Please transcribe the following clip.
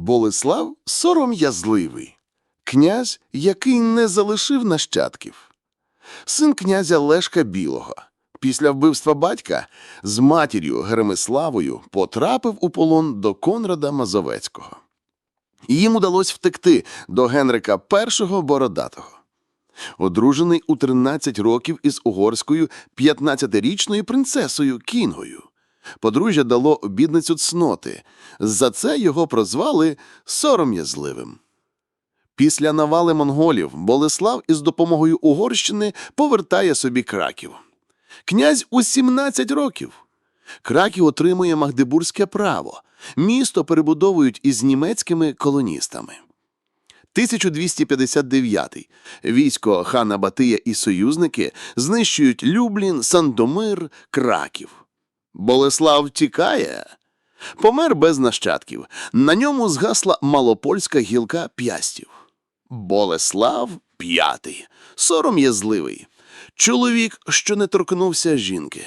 Болеслав сором'язливий, князь, який не залишив нащадків. Син князя Лешка Білого. Після вбивства батька з матір'ю Гремиславою потрапив у полон до Конрада Мазовецького. Їм удалось втекти до Генрика І Бородатого. Одружений у 13 років із угорською 15-річною принцесою Кінгою. Подружжя дало обідницю цноти. За це його прозвали сором'язливим. Після навали монголів Болеслав із допомогою Угорщини повертає собі Краків. Князь у 17 років. Краків отримує Магдебурзьке право. Місто перебудовують із німецькими колоністами. 1259. Військо хана Батия і союзники знищують Люблін, Сандомир, Краків. Болеслав тікає. Помер без нащадків. На ньому згасла малопольська гілка п'ястів. Болеслав п'ятий, сором'язливий. Чоловік, що не торкнувся жінки.